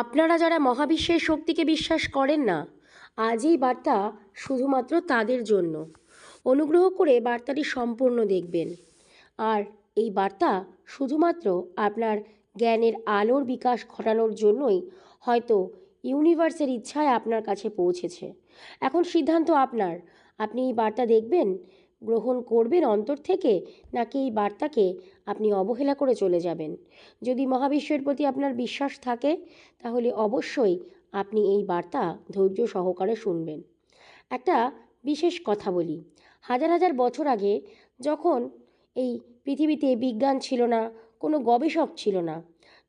আপনারা যারা মহাবিশ্বের শক্তিকে বিশ্বাস করেন না আজ এই বার্তা শুধুমাত্র তাদের জন্য। অনুগ্রহ করে বার্তাটি সম্পূর্ণ দেখবেন। আর এই বার্তা শুধুমাত্র আপনার জ্ঞানের আলোর বিকাশ ঘটানোর জন্যই হয়তো ইউনিভার্সের ইচ্ছায় আপনার কাছে পৌঁছেছে। এখন সিদ্ধান্ত আপনার। আপনি এই বার্তা দেখবেন গ্রহণ করবেন অন্তর থেকে, নাকি এই বার্তাকে আপনি অবহেলা করে চলে যাবেন? যদি মহাবিশ্বের প্রতি আপনার বিশ্বাস থাকে, তাহলে অবশ্যই আপনি এই বার্তা ধৈর্য সহকারে শুনবেন। একটা বিশেষ কথা বলি। হাজার হাজার বছর আগে যখন এই পৃথিবীতে বিজ্ঞান ছিল না, কোনো গবেষক ছিল না,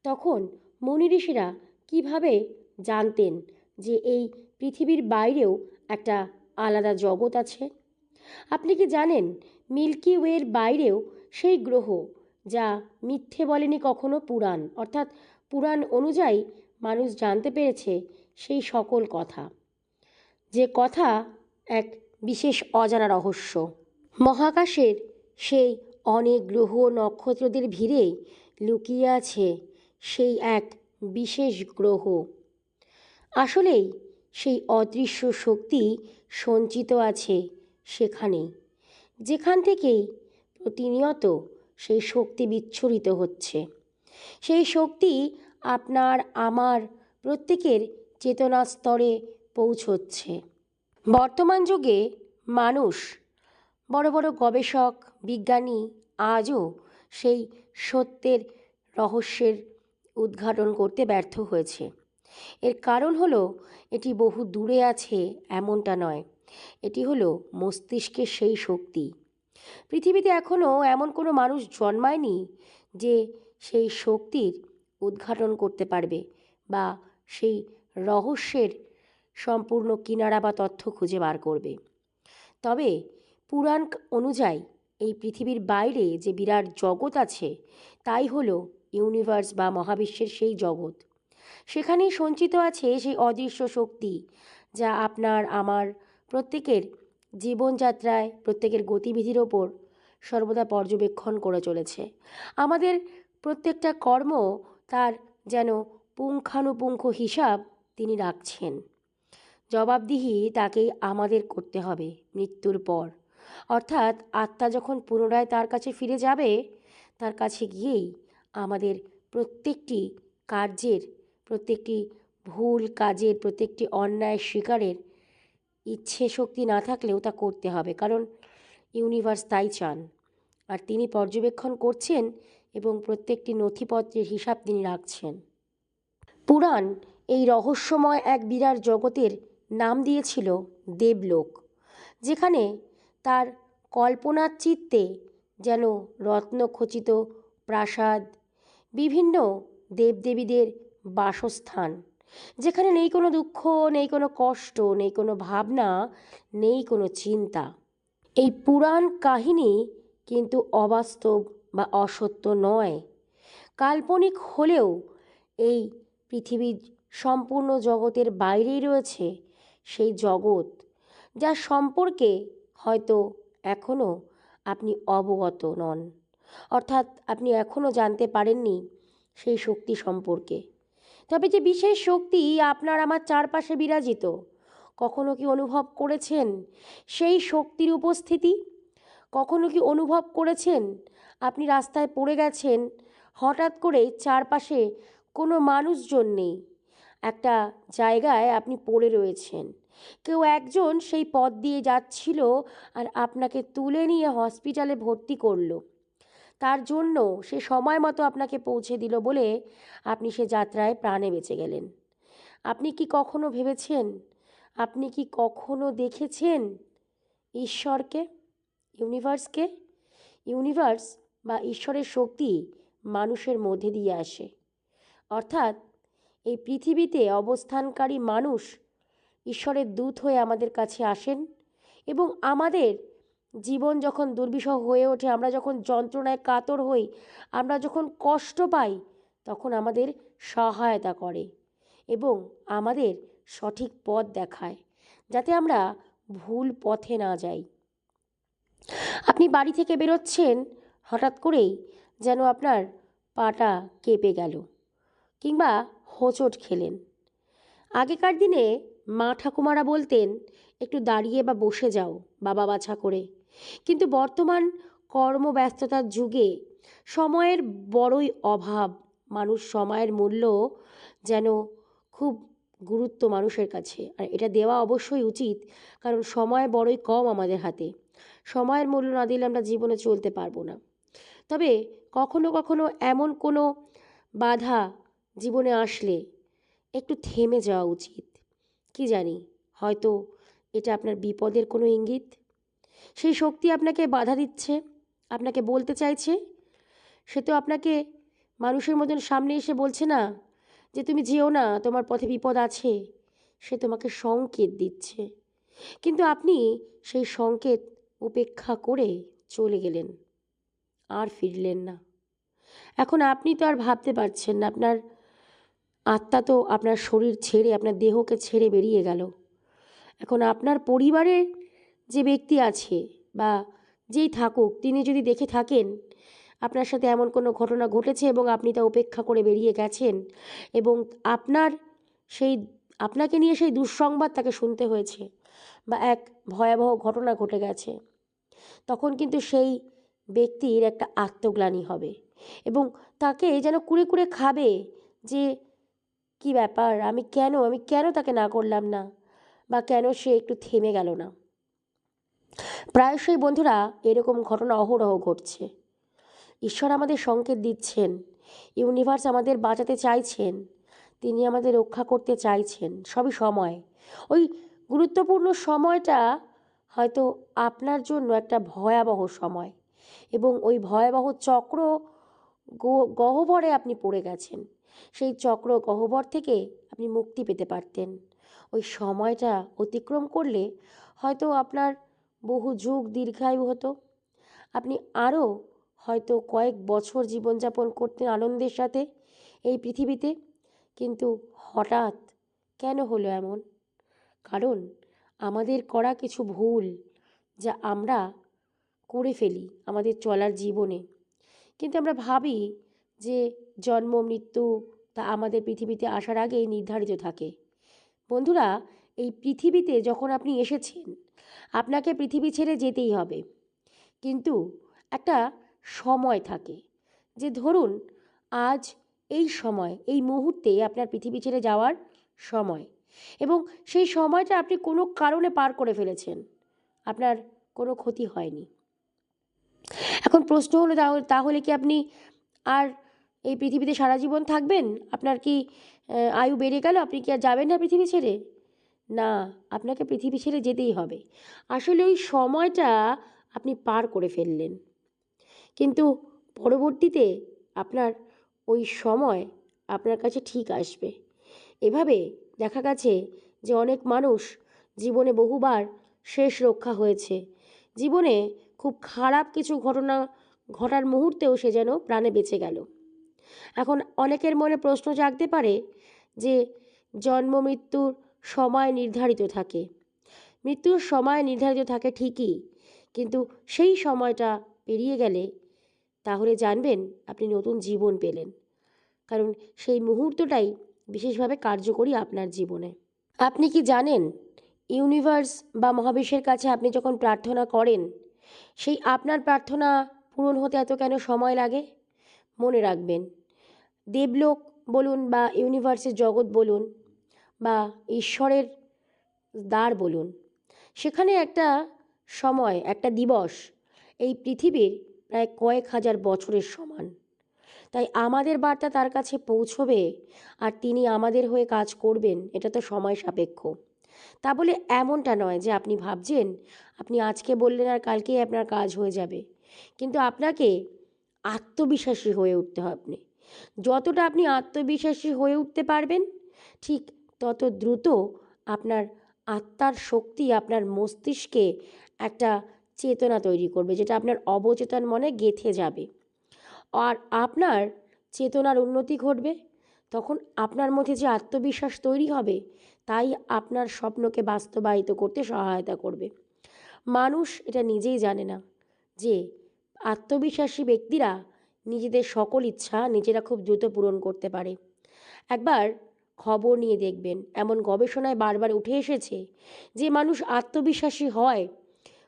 তখন মুনি ঋষিরা কীভাবে জানতেন যে এই পৃথিবীর বাইরেও একটা আলাদা জগৎ আছে? আপনি কি জানেন মিল্কি ওয়ের বাইরেও সেই গ্রহ যা মিথ্যে বলেনি কখনো পুরাণ? অর্থাৎ পুরাণ অনুযায়ী মানুষ জানতে পেরেছে সেই সকল কথা। যে কথা এক বিশেষ অজানা রহস্য। মহাকাশের সেই অনেক গ্রহ নক্ষত্রদের ভিড়ে লুকিয়ে আছে সেই এক বিশেষ গ্রহ। আসলেই সেই অদৃশ্য শক্তি সঞ্চিত আছে সেখানে যেখান থেকেই প্রতিনিয়ত সেই শক্তি বিচ্ছুরিত হচ্ছে। সেই শক্তি আপনার, আমার প্রত্যেকের চেতনা স্তরে পৌঁছচ্ছে। বর্তমান যুগে মানুষ, বড় বড় গবেষক, বিজ্ঞানী আজও সেই সত্যের রহস্যের উদ্ঘাটন করতে ব্যর্থ হয়েছে। এর কারণ হলো, এটি বহু দূরে আছে এমনটা নয়। এটি হলো মস্তিষ্কের সেই শক্তি। পৃথিবীতে এখনও এমন কোনো মানুষ জন্মায়নি যে সেই শক্তির উদ্ঘাটন করতে পারবে বা সেই রহস্যের সম্পূর্ণ কিনারা বা তথ্য খুঁজে বার করবে। তবে পুরাণ অনুযায়ী এই পৃথিবীর বাইরে যে বিরাট জগৎ আছে, তাই হলো ইউনিভার্স বা মহাবিশ্বের সেই জগৎ। সেখানেই সঞ্চিত আছে সেই অদৃশ্য শক্তি যা আপনার, আমার প্রত্যেকের জীবনযাত্রায়, প্রত্যেকের গতিবিধির ওপর সর্বদা পর্যবেক্ষণ করে চলেছে। আমাদের প্রত্যেকটা কর্ম তার যেন পুঙ্খানুপুঙ্খ হিসাব তিনি রাখছেন। জবাবদিহি তাকেই আমাদের করতে হবে মৃত্যুর পর। অর্থাৎ আত্মা যখন পুনরায় তার কাছে ফিরে যাবে, তার কাছে গিয়েই আমাদের প্রত্যেকটি কার্যের, প্রত্যেকটি ভুল কাজের, প্রত্যেকটি অন্যায় স্বীকারের ইচ্ছে শক্তি না থাকলেও তা করতে হবে, কারণ ইউনিভার্স তাই চান। আর তিনি পর্যবেক্ষণ করছেন এবং প্রত্যেকটি নথিপত্রের হিসাব তিনি রাখছেন। পুরাণ এই রহস্যময় এক বিরাট জগতের নাম দিয়েছিল দেবলোক, যেখানে তার কল্পনার চিত্তে যেন রত্নখচিত প্রাসাদ, বিভিন্ন দেবদেবীদের বাসস্থান যেখানে নেই কোনো দুঃখ, নেই কোনো কষ্ট, নেই কোনো ভাবনা, নেই কোনো চিন্তা। এই পুরাণ কাহিনী কিন্তু অবাস্তব বা অসত্য নয়। কাল্পনিক হলেও এই পৃথিবীর সম্পূর্ণ জগতের বাইরেই রয়েছে সেই জগৎ যা সম্পর্কে হয়তো এখনও আপনি অবগত নন। অর্থাৎ আপনি এখনও জানতে পারেননি সেই শক্তি সম্পর্কে। তবে যে বিশেষ শক্তি আপনার আমার চারপাশে বিরাজিত, কখনো কি অনুভব করেছেন সেই শক্তির উপস্থিতি? কখনো কি অনুভব করেছেন আপনি রাস্তায় পড়ে গেছেন, হঠাৎ করে চারপাশে কোনো মানুষজন নেই, একটা জায়গায় আপনি পড়ে রয়েছেন, কেউ একজন সেই পথ দিয়ে যাচ্ছিল আর আপনাকে তুলে নিয়ে হসপিটালে ভর্তি করল। তার জন্য সে সময় মতো আপনাকে পৌঁছে দিল বলে আপনি সে যাত্রায় প্রাণে বেঁচে গেলেন। আপনি কি কখনো ভেবেছেন? আপনি কি কখনো দেখেছেন ঈশ্বরকে? ইউনিভার্সকে? ইউনিভার্স বা ঈশ্বরের শক্তি মানুষের মধ্যে দিয়ে আসে। অর্থাৎ এই পৃথিবীতে অবস্থানকারী মানুষ ঈশ্বরের দূত হয়ে আমাদের কাছে আসেন এবং আমাদের জীবন যখন দুর্বিষহ হয়ে ওঠে, আমরা যখন যন্ত্রণায় কাতর হই, আমরা যখন কষ্ট পাই, তখন আমাদের সহায়তা করে এবং আমাদের সঠিক পথ দেখায় যাতে আমরা ভুল পথে না যাই। আপনি বাড়ি থেকে বেরোচ্ছেন, হঠাৎ করেই যেন আপনার পাটা কেঁপে গেল কিংবা হোঁচট খেলেন। আগেকার দিনে মা ঠাকুমারা বলতেন, একটু দাঁড়িয়ে বা বসে যাও, বাবা বাছা করে। কিন্তু বর্তমান কর্মব্যস্ততার যুগে সময়ের বড়ই অভাব। মানুষ সময়ের মূল্য যেন খুব গুরুত্ব মানুষের কাছে। আর এটা দেওয়া অবশ্যই উচিত, কারণ সময় বড়ই কম আমাদের হাতে। সময়ের মূল্য না দিলে আমরা জীবনে চলতে পারব না। তবে কখনো কখনো এমন কোনো বাধা জীবনে আসলে একটু থেমে যাওয়া উচিত। কি জানি, হয়তো এটা আপনার বিপদের কোনো ইঙ্গিত? সেই শক্তি আপনাকে বাধা দিচ্ছে, আপনাকে বলতে চাইছে। সে তো আপনাকে মানুষের মতন সামনে এসে বলছে না যে তুমি যেও না, তোমার পথে বিপদ আছে। সে তোমাকে সংকেত দিচ্ছে। কিন্তু আপনি সেই সংকেত উপেক্ষা করে চলে গেলেন, আর ফিরলেন না। এখন আপনি তো আর ভাবতে পারছেন না, আপনার আত্মা তো আপনার শরীর ছেড়ে, আপনার দেহকে ছেড়ে বেরিয়ে গেল। এখন আপনার পরিবারের যে ব্যক্তি আছে বা যেই থাকুক, তিনি যদি দেখে থাকেন আপনার সাথে এমন কোনো ঘটনা ঘটেছে এবং আপনি তা উপেক্ষা করে বেরিয়ে গেছেন এবং আপনার সেই, আপনাকে নিয়ে সেই দুঃসংবাদ তাকে শুনতে হয়েছে বা এক ভয়াবহ ঘটনা ঘটে গেছে, তখন কিন্তু সেই ব্যক্তির একটা আত্মগ্লানি হবে এবং তাকে যেন কুড়ে কুড়ে খাবে যে, কি ব্যাপার? আমি কেন? আমি কেন তাকে না করলাম না? বা কেন সে একটু থেমে গেল না? প্রায়শই বন্ধুরা এরকম ঘটনা অহরহ ঘটছে। ঈশ্বর আমাদের সংকেত দিচ্ছেন, ইউনিভার্স আমাদের বাঁচাতে চাইছেন, তিনি আমাদের রক্ষা করতে চাইছেন, সবই সময়। ওই গুরুত্বপূর্ণ সময়টা হয়তো আপনার জন্য একটা ভয়াবহ সময় এবং ওই ভয়াবহ চক্র গহ্বরে আপনি পড়ে গেছেন। সেই চক্র গহ্বর থেকে আপনি মুক্তি পেতে পারতেন। ওই সময়টা অতিক্রম করলে হয়তো আপনার বহু যুগ দীর্ঘায়ু হতো। আপনি আরও হয়তো কয়েক বছর জীবনযাপন করতেন আনন্দের সাথে এই পৃথিবীতে, কিন্তু হঠাৎ কেন হলো এমন? কারণ আমাদের করা কিছু ভুল যা আমরা করে ফেলি আমাদের চলার জীবনে। কিন্তু আমরা ভাবি যে জন্ম, মৃত্যু তা আমাদের পৃথিবীতে আসার আগেই নির্ধারিত থাকে। বন্ধুরা এই পৃথিবীতে যখন আপনি এসেছেন, আপনাকে পৃথিবী ছেড়ে যেতেই হবে। কিন্তু একটা সময় থাকে যে ধরুন, আজ এই সময়, এই মুহূর্তে আপনার পৃথিবী ছেড়ে যাওয়ার সময় এবং সেই সময়টা আপনি কোনো কারণে পার করে ফেলেছেন, আপনার কোনো ক্ষতি হয়নি। এখন প্রশ্ন হলো তাহলে কি আপনি আর এই পৃথিবীতে সারা জীবন থাকবেন? আপনার কি আয়ু বেড়ে গেল? আপনি কি আর যাবেন না পৃথিবী ছেড়ে? না, আপনাকে পৃথিবী ছেড়ে যেতেই হবে। আসলে ওই সময়টা আপনি পার করে ফেললেন। কিন্তু পরবর্তীতে আপনার ওই সময় আপনার কাছে ঠিক আসবে। এভাবে দেখা গেছে যে অনেক মানুষ জীবনে বহুবার শেষ রক্ষা হয়েছে। জীবনে খুব খারাপ কিছু ঘটনা ঘটার মুহূর্তেও সে যেন প্রাণে বেঁচে গেল। এখন অনেকের মনে প্রশ্ন জাগতে পারে যে জন্ম, মৃত্যুর সময় নির্ধারিত থাকে। মৃত্যুর সময় নির্ধারিত থাকে ঠিকই, কিন্তু সেই সময়টা পেরিয়ে গেলে তাহলে জানবেন আপনি নতুন জীবন পেলেন। কারণ সেই মুহূর্তটাই বিশেষভাবে কার্যকরী আপনার জীবনে। আপনি কি জানেন, ইউনিভার্স বা মহাবিশ্বের কাছে আপনি যখন প্রার্থনা করেন, সেই আপনার প্রার্থনা পূরণ হতে এত কেন সময় লাগে? মনে রাখবেন, দেবলোক বলুন বা ইউনিভার্সের জগৎ বলুন বা ঈশ্বরের দ্বার বলুন। সেখানে একটা সময়, একটা দিবস এই পৃথিবীর প্রায় কয়েক হাজার বছরের সমান। তাই আমাদের বার্তা তার কাছে পৌঁছবে আর তিনি আমাদের হয়ে কাজ করবেন, এটা তো সময় সাপেক্ষ। তা বলে এমনটা নয় যে আপনি ভাবছেন, আপনি আজকে বললেন আর কালকেই আপনার কাজ হয়ে যাবে। কিন্তু আপনাকে আত্মবিশ্বাসী হয়ে উঠতে হবে আপনি। যতটা আপনি আত্মবিশ্বাসী হয়ে উঠতে পারবেন, ঠিক তত দ্রুত আপনার আত্মার শক্তি আপনার মস্তিষ্কে একটা চেতনা তৈরি করবে, যেটা আপনার অবচেতন মনে গেঁথে যাবে। আর আপনার চেতনার উন্নতি ঘটবে। তখন আপনার মধ্যে যে আত্মবিশ্বাস তৈরি হবে, তাই আপনার স্বপ্নকে বাস্তবায়িত করতে সহায়তা করবে। মানুষ এটা নিজেই জানে না যে আত্মবিশ্বাসী ব্যক্তিরা নিজেদের সকল ইচ্ছা নিজেরা খুব দ্রুত পূরণ করতে পারে। একবার খবর নিয়ে দেখবেন। এমন গবেষণায় বারবার উঠে এসেছে যে মানুষ আত্মবিশ্বাসী হয়,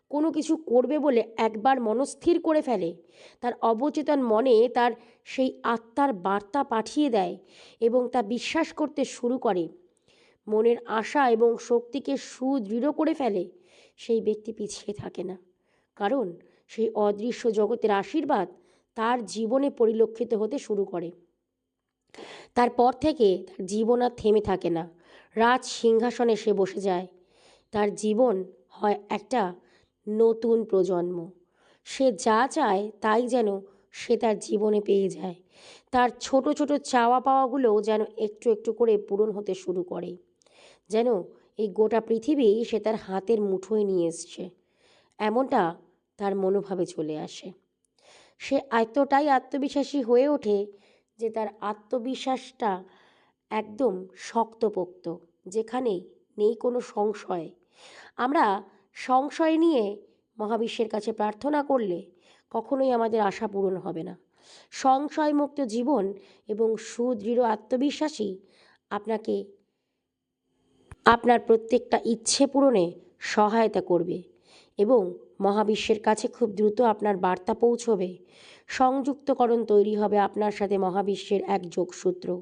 কোনো কিছু করবে বলে একবার মনস্থির করে ফেলে। তার অবচেতন মনে তার সেই আত্মার বার্তা পাঠিয়ে দেয় এবং তা বিশ্বাস করতে শুরু করে। মনের আশা এবং শক্তিকে সুদৃঢ় করে ফেলে, সেই ব্যক্তি পিছিয়ে থাকে না। কারণ সেই অদৃশ্য জগতের আশীর্বাদ তার জীবনে পরিলক্ষিত হতে শুরু করে। তারপর থেকে তার জীবন আর থেমে থাকে না। রাজ সিংহাসনে সে বসে যায়। তার জীবন হয় একটা নতুন প্রজন্ম। সে যা চায় তাই যেন সে তার জীবনে পেয়ে যায়। তার ছোট ছোট চাওয়া পাওয়াগুলো যেন একটু একটু করে পূরণ হতে শুরু করে। যেন এই গোটা পৃথিবী সে তার হাতের মুঠোয় নিয়ে এসছে। এমনটা তার মনোভাবে চলে আসে। সে এতটাই আত্মবিশ্বাসী হয়ে ওঠে যে তার আত্মবিশ্বাসটা একদম শক্তপোক্ত যেখানে নেই কোনো সংশয়। আমরা সংশয় নিয়ে মহাবিশ্বের কাছে প্রার্থনা করলে কখনোই আমাদের আশা পূরণ হবে না। সংশয়মুক্ত জীবন এবং সুদৃঢ় আত্মবিশ্বাসী আপনাকে আপনার প্রত্যেকটা ইচ্ছে পূরণে সহায়তা করবে। এবং মহাবিশ্বের কাছে খুব দ্রুত আপনার বার্তা পৌঁছবে। সংযুক্তকরণ তৈরি হবে আপনার সাথে মহাবিশ্বের এক যোগসূত্র।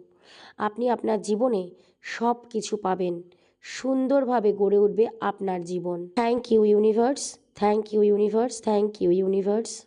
আপনি আপনার জীবনে সব কিছু পাবেন। সুন্দরভাবে গড়ে উঠবে আপনার জীবন। Thank you universe, thank you universe, thank you universe.